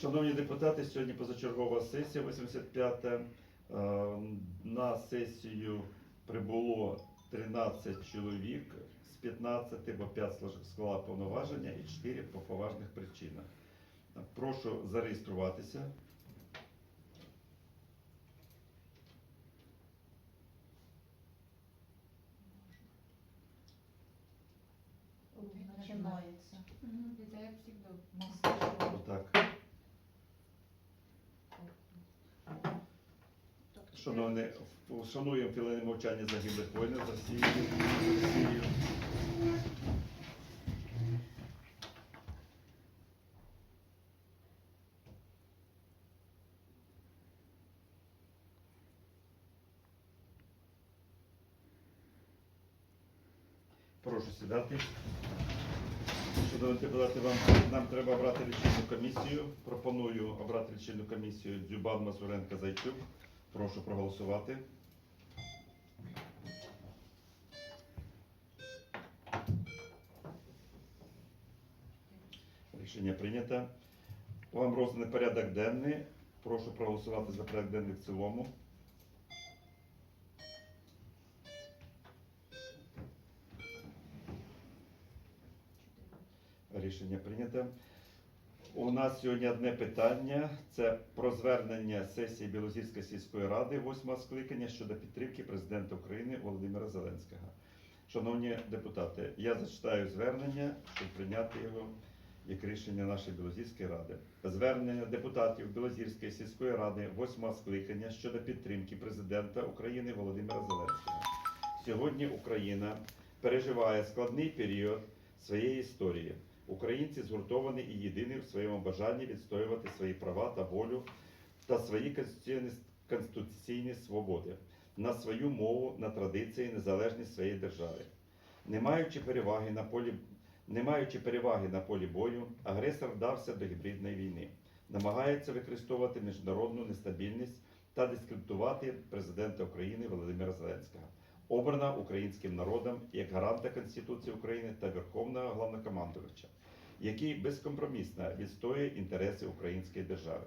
Шановні депутати, сьогодні позачергова сесія 85. Е, На сесію прибуло 13 чоловік з 15, бо 5 склала повноваження і 4 по поважних причинах. Прошу зареєструватися. Всегда. Массаж. Шановні, шануємо хвилини мовчання загиблих воїнів за. Росію. Прошу сідати. Шановні депутати, вам нам треба обрати лічильну комісію. Пропоную обрати лічильну комісію Дзюбан Мазуренко Зайчук. Прошу проголосувати. Рішення прийнято. Вам розданий порядок денний. Прошу проголосувати за порядок денний в цілому. Рішення прийнято. У нас сьогодні одне питання. Це про звернення сесії Білозірської сільської ради восьмого скликання щодо підтримки президента України Володимира Зеленського. Шановні депутати, я зачитаю звернення, щоб прийняти його як рішення нашої Білозірської ради. Звернення депутатів Білозірської сільської ради восьмого скликання щодо підтримки президента України Володимира Зеленського. Сьогодні Україна переживає складний період своєї історії. Українці згуртовані і єдині в своєму бажанні відстоювати свої права та волю та свої конституційні, свободи на свою мову, на традиції, незалежність своєї держави. Не маючи переваги на полі, не маючи переваги на полі бою, агресор вдався до гібридної війни, намагається використовувати міжнародну нестабільність та дискредитувати президента України Володимира Зеленського, обрана українським народом як гаранта Конституції України та Верховного Головнокомандувача, який безкомпромісно відстоює інтереси української держави.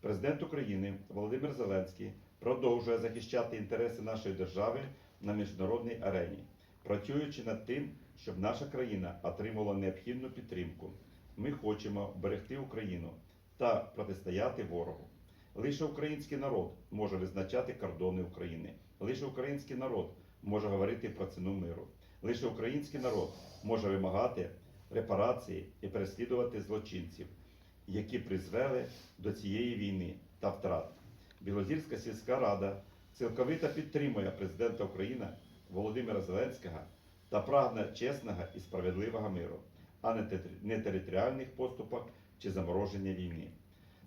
Президент України Володимир Зеленський продовжує захищати інтереси нашої держави на міжнародній арені, працюючи над тим, щоб наша країна отримала необхідну підтримку. Ми хочемо берегти Україну та протистояти ворогу. Лише український народ може визначати кордони України. Лише український народ може говорити про ціну миру. Лише український народ може вимагати репарації і переслідувати злочинців, які призвели до цієї війни та втрат. Білозірська сільська рада цілковито підтримує президента України Володимира Зеленського та прагне чесного і справедливого миру, а не територіальних поступок чи замороження війни.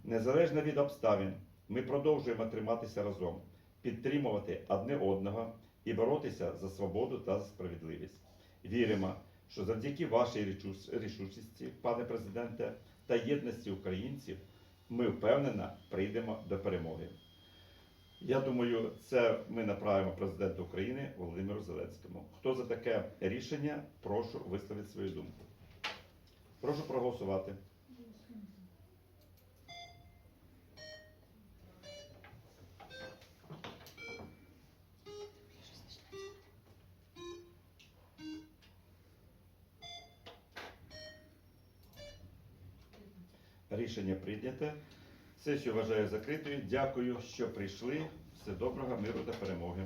Незалежно від обставин, ми продовжуємо триматися разом, підтримувати одне одного і боротися за свободу та за справедливість. Віримо, що завдяки вашій рішучості, пане президенте, та єдності українців, ми впевнено прийдемо до перемоги. Я думаю, це ми направимо президенту України Володимиру Зеленському. Хто за таке рішення, прошу висловити свою думку. Прошу проголосувати. Рішення прийнято. Сесію вважаю закритою. Дякую, що прийшли. Все доброго, миру та перемоги.